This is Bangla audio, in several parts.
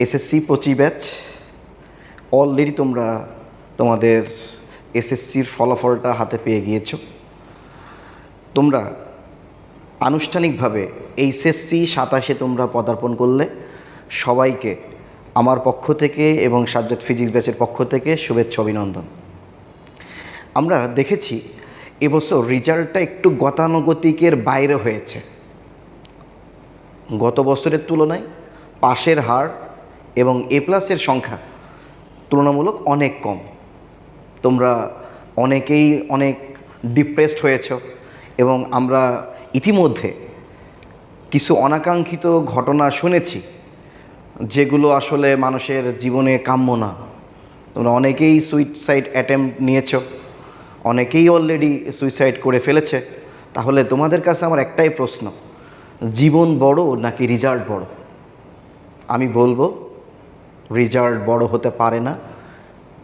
এসএসসি পঁচি ব্যাচ অলরেডি তোমরা তোমাদের এসএসসির ফলাফলটা হাতে পেয়ে গিয়েছো। তোমরা আনুষ্ঠানিকভাবে এইচএসসি সাতাশে তোমরা পদার্পণ করলে সবাইকে আমার পক্ষ থেকে এবং সাজ্জাদ ফিজিক্স ব্যাচের পক্ষ থেকে শুভেচ্ছা, অভিনন্দন। আমরা দেখেছি এবছর রেজাল্টটা একটু গতানুগতিকের বাইরে হয়েছে। গত বছরের তুলনায় পাশের হার এবং এ প্লাসের সংখ্যা তুলনামূলক অনেক কম। তোমরা অনেকেই অনেক ডিপ্রেসড হয়েছ এবং আমরা ইতিমধ্যে কিছু অনাকাঙ্ক্ষিত ঘটনা শুনেছি যেগুলো আসলে মানুষের জীবনে কাম্য না। তোমরা অনেকেই সুইসাইড অ্যাটেম্প নিয়েছ, অনেকেই অলরেডি সুইসাইড করে ফেলেছে। তাহলে তোমাদের কাছে আমার একটাই প্রশ্ন, জীবন বড় নাকি রেজাল্ট বড়? আমি বলব রেজাল্ট বড় হতে পারে না।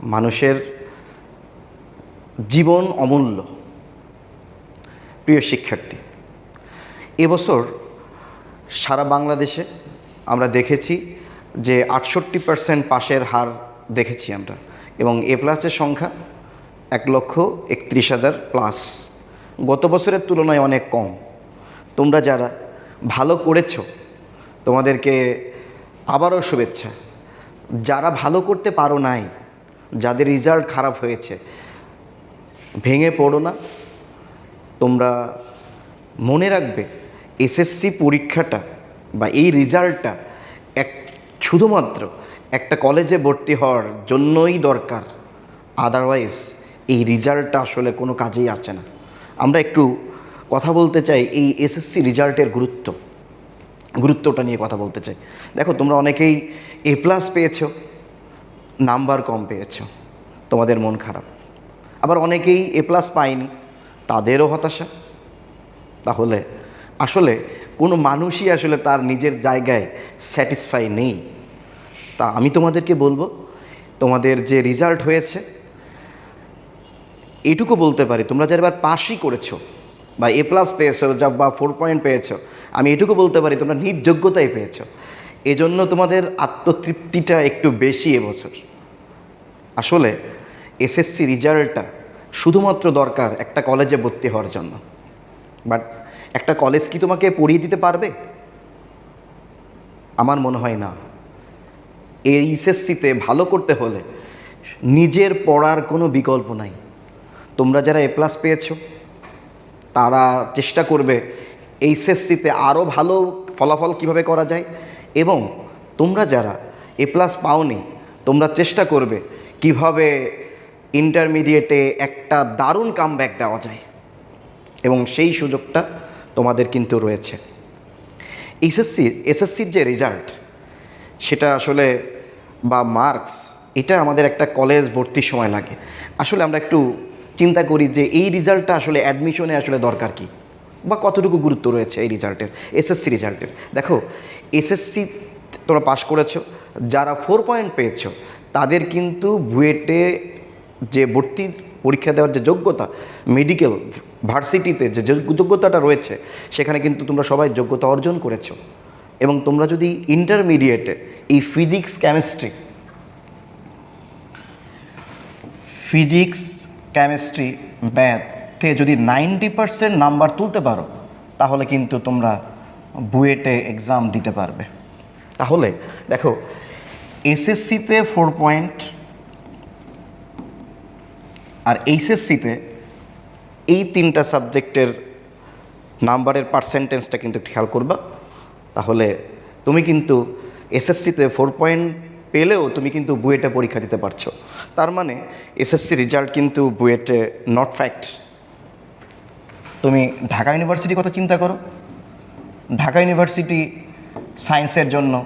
মানুষের জীবন অমূল্য। প্রিয় শিক্ষার্থী, এবছর সারা বাংলাদেশে আমরা দেখেছি যে আটষট্টি পার্সেন্ট পাশের হার দেখেছি আমরা এবং এ প্লাসের সংখ্যা এক লক্ষ একত্রিশ হাজার প্লাস গত বছরের তুলনায় অনেক কম। তোমরা যারা ভালো করেছ, তোমাদেরকে আবারও শুভেচ্ছা। যারা ভালো করতে পারো নাই, যাদের রেজাল্ট খারাপ হয়েছে, ভেঙে পড়ো না। তোমরা মনে রাখবে এসএসসি পরীক্ষাটা বা এই রেজাল্টটা এক, শুধুমাত্র একটা কলেজে ভর্তি হওয়ার জন্যই দরকার। আদারওয়াইজ এই রেজাল্টটা আসলে কোনো কাজেই আসে না। আমরা একটু কথা বলতে চাই এই এসএসসি রেজাল্টের গুরুত্ব। গুরুত্বটা নিয়ে কথা বলতে চাই। দেখো, তোমরা অনেকেই এ প্লাস পেয়েছ, নাম্বার কম পেয়েছ, তোমাদের মন খারাপ। আবার অনেকেই এ প্লাস পায়নি, তাদেরও হতাশা। তাহলে আসলে কোনো মানুষই আসলে তার নিজের জায়গায় স্যাটিসফাই নেই। তা আমি তোমাদেরকে বলব, তোমাদের যে রেজাল্ট হয়েছে, এটুকু বলতে পারি, তোমরা যারা এবার পাসই করেছ, বা এ প্লাস পেয়েছ, যা বা ফোর পয়েন্ট পেয়েছ, আমি এটুকু বলতে পারি, তোমরা নিজ যোগ্যতাই পেয়েছ। এজন্য তোমাদের আত্মতৃপ্তিটা একটু বেশি এবছর। আসলে এসএসসি রেজাল্টটা শুধুমাত্র দরকার একটা কলেজে ভর্তি হওয়ার জন্য। বাট একটা কলেজ কি তোমাকে পড়িয়ে দিতে পারবে? আমার মনে হয় না। এই এসএসসিতে ভালো করতে হলে নিজের পড়ার কোনো বিকল্প নাই। তোমরা যারা এ প্লাস পেয়েছ, তারা চেষ্টা করবে এইচএসসিতে আরও ভালো ফলাফল কীভাবে করা যায় এবং তোমরা যারা এ প্লাস পাওনি, তোমরা চেষ্টা করবে কীভাবে ইন্টারমিডিয়েটে একটা দারুণ কামব্যাক দেওয়া যায়। এবং সেই সুযোগটা তোমাদের কিন্তু রয়েছে। এইচএসসির এসএসসির যে রেজাল্ট সেটা আসলে বা মার্কস এটা আমাদের একটা কলেজ ভর্তির সময় লাগে। আসলে আমরা একটু চিন্তা করি যে এই রেজাল্টটা আসলে অ্যাডমিশনে আসলে দরকার কি? বা কতটুকু গুরুত্ব রয়েছে এই রেজাল্টের এসএসসি রেজাল্টের দেখো এসএসসি তোমরা পাশ করেছ, যারা ফোর পয়েন্ট পেয়েছ, তাদের কিন্তু বুয়েটে যে ভর্তির পরীক্ষা দেওয়ার যে যোগ্যতা মেডিকেল ভার্সিটিতে যে যোগ- যোগ্যতাটা রয়েছে, সেখানে কিন্তু তোমরা সবাই যোগ্যতা অর্জন করেছ। এবং তোমরা যদি ইন্টারমিডিয়েটে এই ফিজিক্স কেমিস্ট্রি ফিজিক্স কেমিস্ট্রি ম্যাথে যদি নাইনটি পার্সেন্ট নাম্বার তুলতে পারো, তাহলে কিন্তু তোমরা বুয়েটে এক্সাম দিতে পারবে। তাহলে দেখো এসএসসিতে ফোর পয়েন্ট আর এইচএসসিতে এই তিনটা সাবজেক্টের নাম্বারের পার্সেন্টেজটা কিন্তু খেয়াল করবা। তাহলে তুমি কিন্তু এসএসসিতে ফোর পয়েন্ট পেলেও তুমি কিন্তু বুয়েটে পরীক্ষা দিতে পারছ। তার মানে এসএসসি রেজাল্ট কিন্তু বুয়েটে নট ফ্যাক্ট তুমি ঢাকা ইউনিভার্সিটির কথা চিন্তা করো। ঢাকা ইউনিভার্সিটি সায়েন্সের জন্য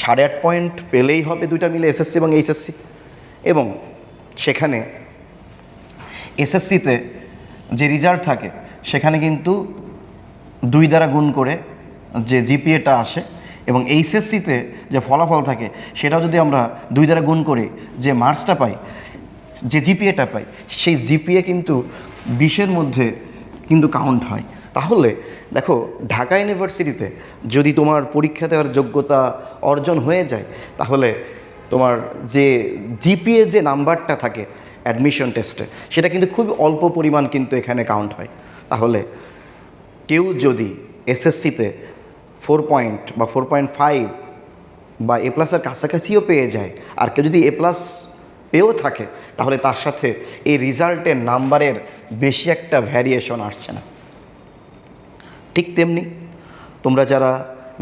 সাড়ে আট পয়েন্ট পেলেই হবে দুইটা মিলে এসএসসি এবং এইচএসসি। এবং সেখানে এসএসসিতে যে রেজাল্ট থাকে, সেখানে কিন্তু দুই দ্বারা গুণ করে যে জিপিএটা আসে এবং এইচএসসিতে যে ফলাফল থাকে, সেটাও যদি আমরা দুই দ্বারা গুণ করে যে মার্কসটা পাই, যে জিপিএটা পাই, সেই জিপিএ কিন্তু বিশের মধ্যে কিন্তু কাউন্ট হয়। তাহলে দেখো, ঢাকা ইউনিভার্সিটিতে যদি তোমার পরীক্ষা দেওয়ার যোগ্যতা অর্জন হয়ে যায়, তাহলে তোমার যে জিপিএ যে নাম্বারটা থাকে অ্যাডমিশন টেস্টে সেটা কিন্তু খুব অল্প পরিমাণ কিন্তু এখানে কাউন্ট হয়। তাহলে কেউ যদি এসএসসিতে ফোর পয়েন্ট বা ফোর পয়েন্ট ফাইভ বা এ প্লাসের কাছাকাছিও পেয়ে যায়, আর কেউ যদি এ প্লাস পেয়েও থাকে, তাহলে তার সাথে এই রেজাল্টের নাম্বারের বেশি একটা ভ্যারিয়েশন আসছে না। ঠিক তেমনি তোমরা যারা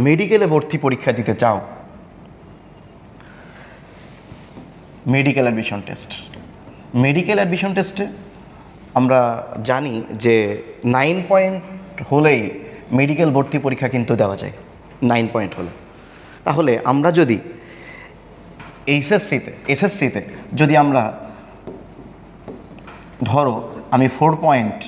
মেডিকেলে ভর্তি পরীক্ষা দিতে চাও, medical admission test. Medical admission টেস্টে আমরা জানি যে নাইন পয়েন্ট হলেই মেডিকেল ভর্তি পরীক্ষা কিন্তু দেওয়া যায়, নাইন পয়েন্ট হলে। তাহলে আমরা যদি এইচএসসিতে, এসএসসিতে যদি আমরা ধরো আমি ফোর পয়েন্ট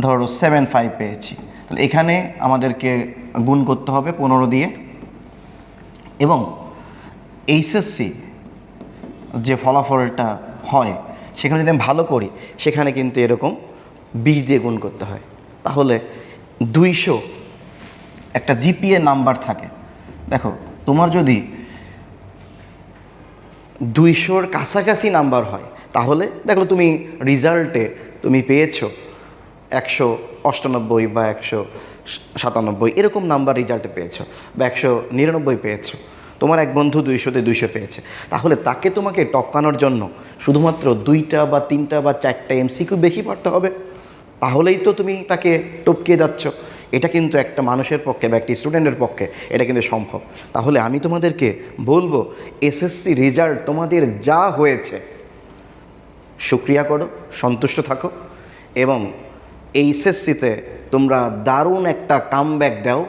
ধরো সেভেন ফাইভ পেয়েছি। তাহলে এখানে আমাদেরকে গুণ করতে হবে পনেরো দিয়ে। এবং এইচএসসি যে ফলাফলটা হয়, সেখানে যদি আমি ভালো করি, সেখানে কিন্তু এরকম বিশ দিয়ে গুণ করতে হয়। তাহলে দুইশো একটা জিপিএ নাম্বার থাকে। দেখো, তোমার যদি দুইশোর কাছাকাছি নাম্বার হয়, তাহলে দেখো তুমি রেজাল্টে তুমি পেয়েছ একশো অষ্টানব্বই বা একশো সাতানব্বই, এরকম নাম্বার রেজাল্টে পেয়েছ বা একশো নিরানব্বই পেয়েছ। তোমার এক বন্ধু দুইশোতে দুইশো পেয়েছে। তাহলে তাকে তোমাকে টপকানোর জন্য শুধুমাত্র দুইটা বা তিনটা বা চারটা এমসিকিউ বেশি পড়তে হবে। তাহলেই তো তুমি তাকে টপকিয়ে যাচ্ছ। এটা কিন্তু একটা মানুষের পক্ষে বা একটি স্টুডেন্টের পক্ষে এটা কিন্তু সম্ভব। তাহলে আমি তোমাদেরকে বলব এসএসসি রেজাল্ট তোমাদের যা হয়েছে, সুক্রিয়া করো, সন্তুষ্ট থাকো এবং এইচএসসিতে তোমরা দারুণ একটা কামব্যাক দাও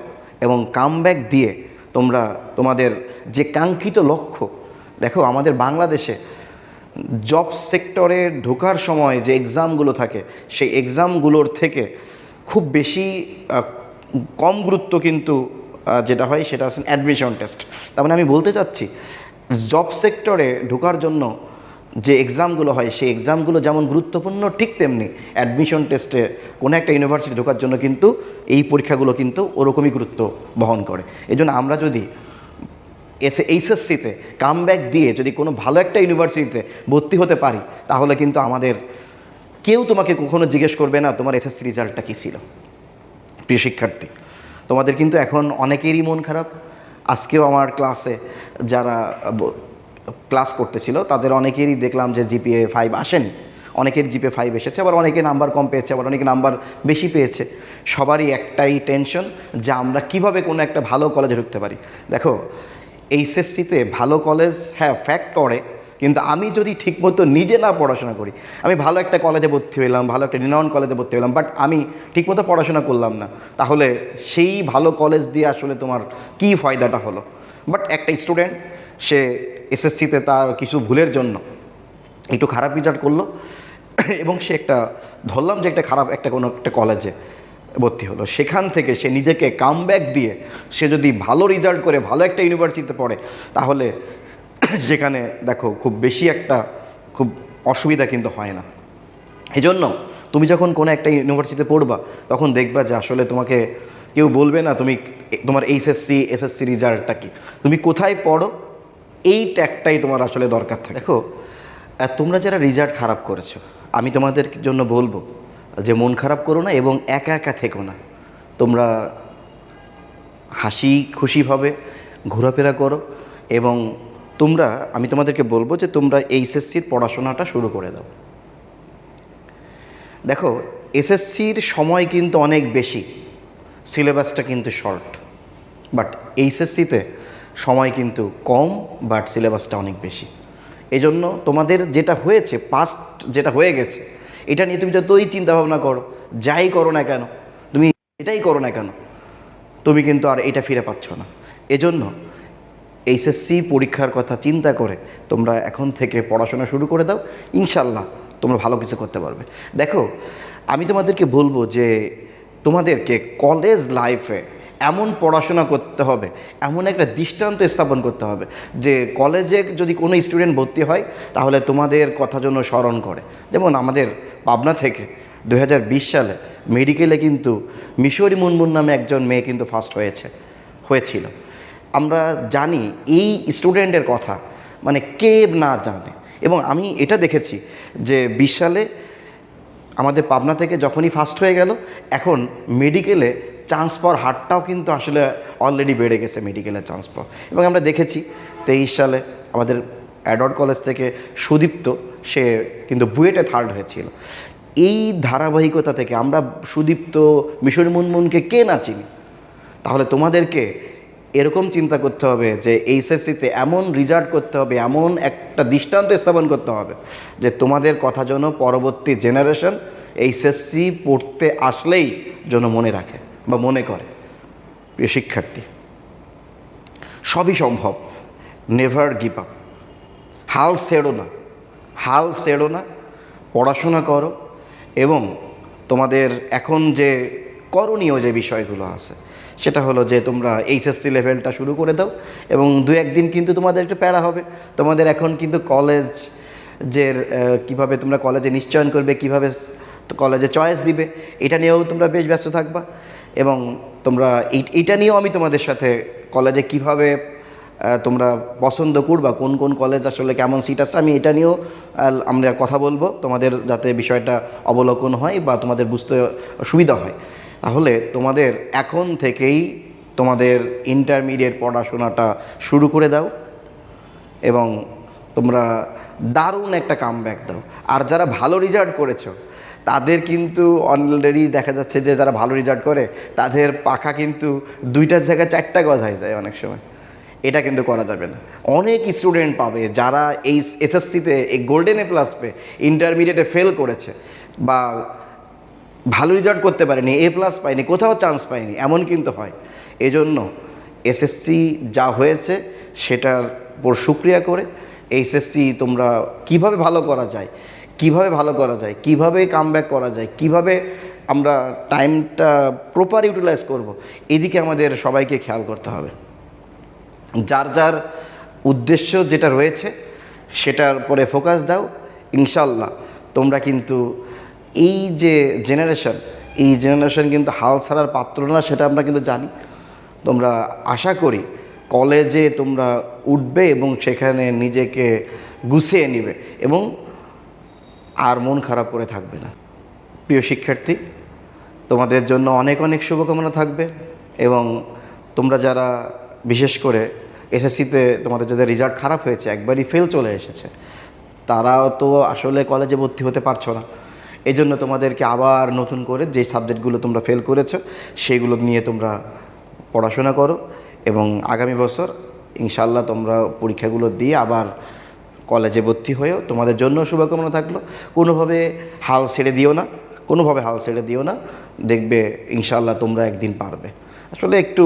এবং কামব্যাক দিয়ে তোমরা তোমাদের যে কাঙ্ক্ষিত লক্ষ্য, দেখো আমাদের বাংলাদেশে জব সেক্টরে ঢোকার সময় যে এক্সামগুলো থাকে, সেই এক্সামগুলোর থেকে খুব বেশি কম গুরুত্ব কিন্তু যেটা হয় সেটা হচ্ছে অ্যাডমিশন টেস্ট তার মানে আমি বলতে চাচ্ছি জব সেক্টরে ঢোকার জন্য যে এক্সামগুলো হয়, সেই এক্সামগুলো যেমন গুরুত্বপূর্ণ, ঠিক তেমনি অ্যাডমিশন টেস্টে কোনো একটা ইউনিভার্সিটি ঢোকার জন্য কিন্তু এই পরীক্ষাগুলো কিন্তু ওরকমই গুরুত্ব বহন করে। এই আমরা যদি এসে এইচএসসিতে কামব্যাক দিয়ে যদি কোনো ভালো একটা ইউনিভার্সিটিতে ভর্তি হতে পারি, তাহলে কিন্তু আমাদের কেউ তোমাকে কখনো জিজ্ঞেস করবে না, তোমার এসএসসি রেজাল্টটা কী ছিল? প্রিয় শিক্ষার্থী, তোমাদের কিন্তু এখন অনেকেরই মন খারাপ। আজকেও আমার ক্লাসে যারা ক্লাস করতেছিল, তাদের অনেকেরই দেখলাম যে জিপিএ ফাইভ আসেনি। অনেকের জিপিএ ফাইভ এসেছে, আবার অনেকে নাম্বার কম পেয়েছে, আবার অনেকে নাম্বার বেশি পেয়েছে। সবারই একটাই টেনশন যে আমরা কীভাবে কোনো একটা ভালো কলেজে ঢুকতে পারি। দেখো এইচএসসিতে ভালো কলেজ হ্যাঁ ফ্যাক্ট করে কিন্তু আমি যদি ঠিকমতো নিজে না পড়াশোনা করি, আমি ভালো একটা কলেজে ভর্তি হইলাম, ভালো একটা রিনাউন কলেজে ভর্তি হলাম বাট আমি ঠিকমতো পড়াশোনা করলাম না, তাহলে সেই ভালো কলেজ দিয়ে আসলে তোমার কী ফায়দাটা হলো? বাট একটা স্টুডেন্ট সে এসএসসিতে তার কিছু ভুলের জন্য একটু খারাপ রেজাল্ট করল। এবং সে একটা, ধরলাম যে একটা খারাপ একটা কোনো একটা কলেজে ভর্তি হলো। সেখান থেকে সে নিজেকে কামব্যাক দিয়ে সে যদি ভালো রেজাল্ট করে, ভালো একটা ইউনিভার্সিটিতে পড়ে, তাহলে সেখানে দেখো খুব বেশি একটা, খুব অসুবিধা কিন্তু হয় না। এই জন্য তুমি যখন কোনো একটা ইউনিভার্সিটিতে পড়বা, তখন দেখবা যে আসলে তোমাকে কেউ বলবে না তুমি তোমার এইচএসসি এসএসসি রেজাল্টটা কি। তুমি কোথায় পড়ো এই ট্যাগটাই তোমার আসলে দরকার থাকে। দেখো তোমরা যারা রেজাল্ট খারাপ করেছ, আমি তোমাদের জন্য বলব যে মন খারাপ করো না এবং একা একা থেকো না। তোমরা হাসি খুশিভাবে ঘোরাফেরা করো এবং তোমরা, আমি তোমাদেরকে বলব যে তোমরা এইচএসসির পড়াশোনাটা শুরু করে দাও। দেখো এসএসসির সময় কিন্তু অনেক বেশি সিলেবাসটা কিন্তু শর্ট বাট এইচএসসিতে সময় কিন্তু কম বাট সিলেবাসটা অনেক বেশি। এজন্য তোমাদের যেটা হয়েছে পাস্ট যেটা হয়ে গেছে, এটা নিয়ে তুমি যতই চিন্তা ভাবনা করো, যাই করো না কেন, তুমি এটাই করো না কেন, তুমি কিন্তু আর এটা ফিরে পাচ্ছ না। এজন্য এইচএসসি পরীক্ষার কথা চিন্তা করে তোমরা এখন থেকে পড়াশোনা শুরু করে দাও ইনশাল্লাহ তোমরা ভালো কিছু করতে পারবে। দেখো, আমি তোমাদেরকে বলব যে তোমাদেরকে কলেজ লাইফে এমন পড়াশোনা করতে হবে, এমন একটা দৃষ্টান্ত স্থাপন করতে হবে যে কলেজে যদি কোনো স্টুডেন্ট ভর্তি হয়, তাহলে তোমাদের কথা জন্য স্মরণ করে। যেমন আমাদের পাবনা থেকে দু হাজার বিশ সালে মেডিকেলে কিন্তু মিশরি মুনমুন নামে একজন মেয়ে কিন্তু ফার্স্ট হয়েছে, হয়েছিল। আমরা জানি এই স্টুডেন্টের কথা মানে কে না জানে। এবং আমি এটা দেখেছি যে বিশ সালে আমাদের পাবনা থেকে যখনই ফার্স্ট হয়ে গেল, এখন মেডিকেলে চান্স পাওয়ার হারটাও কিন্তু আসলে অলরেডি বেড়ে গেছে মেডিকেলের চান্স পাওয়া। এবং আমরা দেখেছি তেইশ সালে আমাদের অ্যাডর্ট কলেজ থেকে সুদীপ্ত, সে কিন্তু বুয়েটে থার্ড হয়েছিল। এই ধারাবাহিকতা থেকে আমরা সুদীপ্ত, মিশর মুনমুনকে কে না চিনি? তাহলে তোমাদেরকে এরকম চিন্তা করতে হবে যে এইচএসসিতে এমন রেজাল্ট করতে হবে, এমন একটা দৃষ্টান্ত স্থাপন করতে হবে যে তোমাদের কথা যেন পরবর্তী জেনারেশন এইচএসসি পড়তে আসলেই যেন মনে রাখে। বা মনে করে, প্রিয় শিক্ষার্থী। সবই সম্ভব। নেভার গিভ আপ হাল ছেড়ো না। হাল ছেড়ো না। পড়াশোনা করো এবং তোমাদের এখন যে করণীয় যে বিষয়গুলো আছে, সেটা হলো যে তোমরা এইচএসসি লেভেলটা শুরু করে দাও এবং দু একদিন কিন্তু তোমাদের একটু প্যারা হবে। তোমাদের এখন কিন্তু কলেজ যে কীভাবে তোমরা কলেজে নিশ্চয়ন করবে, কীভাবে কলেজে চয়েস দিবে। এটা নিয়েও তোমরা বেশ ব্যস্ত থাকবা এবং তোমরা এইটা নিয়েও আমি তোমাদের সাথে কলেজে কীভাবে তোমরা পছন্দ করবা, কোন কোন কলেজ আসলে কেমন সিট আছে, আমি এটা নিয়েও আমরা কথা বলব, তোমাদের যাতে বিষয়টা অবলোকন হয় বা তোমাদের বুঝতে সুবিধা হয়। তাহলে তোমাদের এখন থেকেই তোমাদের ইন্টারমিডিয়েট পড়াশোনাটা শুরু করে দাও এবং তোমরা দারুণ একটা কামব্যাক দাও। আর যারা ভালো রেজাল্ট করেছ, তাদের কিন্তু অলরেডি দেখা যাচ্ছে যে যারা ভালো রেজাল্ট করে, তাদের পাখা কিন্তু দুইটার জায়গায় চারটা গজ হয়ে যায় অনেক সময়। এটা কিন্তু করা যাবে না। অনেক স্টুডেন্ট পাবে যারা এই এসএসসিতে এই গোল্ডেন এ প্লাস পে ইন্টারমিডিয়েটে ফেল করেছে বা ভালো রেজাল্ট করতে পারেনি এ প্লাস পায়নি, কোথাও চান্স পায়নি, এমন কিন্তু হয়। এজন্য এসএসসি যা হয়েছে, সেটার উপর সুক্রিয়া করে এইচএসসি তোমরা কীভাবে ভালো করা যায়, কীভাবে ভালো করা যায়, কীভাবে কামব্যাক করা যায়, কীভাবে আমরা টাইমটা প্রপার ইউটিলাইজ করব, এদিকে আমাদের সবাইকে খেয়াল করতে হবে। যার যার উদ্দেশ্য যেটা রয়েছে, সেটার পরে ফোকাস দাও ইনশাল্লাহ তোমরা কিন্তু এই যে জেনারেশন এই জেনারেশন কিন্তু হাল ছাড়ার পাত্র না, সেটা আমরা কিন্তু জানি। তোমরা আশা করি কলেজে তোমরা উঠবে এবং সেখানে নিজেকে গুছিয়ে নিবে এবং আর মন খারাপ করে থাকবে না। প্রিয় শিক্ষার্থী, তোমাদের জন্য অনেক অনেক শুভকামনা থাকবে এবং তোমরা যারা, বিশেষ করে এসএসসিতে তোমাদের যাদের রেজাল্ট খারাপ হয়েছে, একবারই ফেল চলে এসেছে, তারাও তো আসলে কলেজে ভর্তি হতে পারছ না। এই জন্য তোমাদেরকে আবার নতুন করে যে সাবজেক্টগুলো তোমরা ফেল করেছ, সেগুলো নিয়ে তোমরা পড়াশোনা করো এবং আগামী বছর ইনশাল্লাহ তোমরা পরীক্ষাগুলো দিয়ে আবার কলেজে ভর্তি হয়েও তোমাদের জন্য শুভকামনা থাকল। কোনোভাবে হাল ছেড়ে দিও না, কোনোভাবে হাল ছেড়ে দিও না, দেখবে ইনশাল্লাহ তোমরা একদিন পারবে। আসলে একটু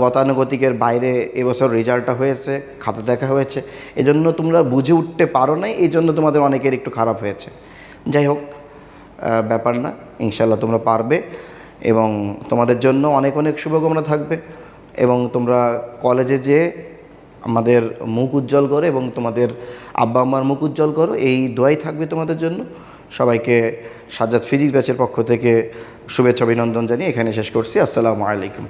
গতানুগতিকের বাইরে এবছর রেজাল্টটা হয়েছে, খাতা দেখা হয়েছে, এজন্য তোমরা বুঝে উঠতে পারো নাই এই জন্য তোমাদের অনেকের একটু খারাপ হয়েছে। যাই হোক ব্যাপার না ইনশাল্লাহ তোমরা পারবে এবং তোমাদের জন্য অনেক অনেক শুভকামনা থাকবে। এবং তোমরা কলেজে যে আমাদের মুখ উজ্জ্বল করো এবং তোমাদের আব্বা আম্মার মুখ উজ্জ্বল করো, এই দোয়াই থাকবে তোমাদের জন্য। সবাইকে সাজ্জাদ ফিজিক্স ব্যাচের পক্ষ থেকে শুভেচ্ছা, অভিনন্দন জানিয়ে এখানে শেষ করছি। আসসালামু আলাইকুম।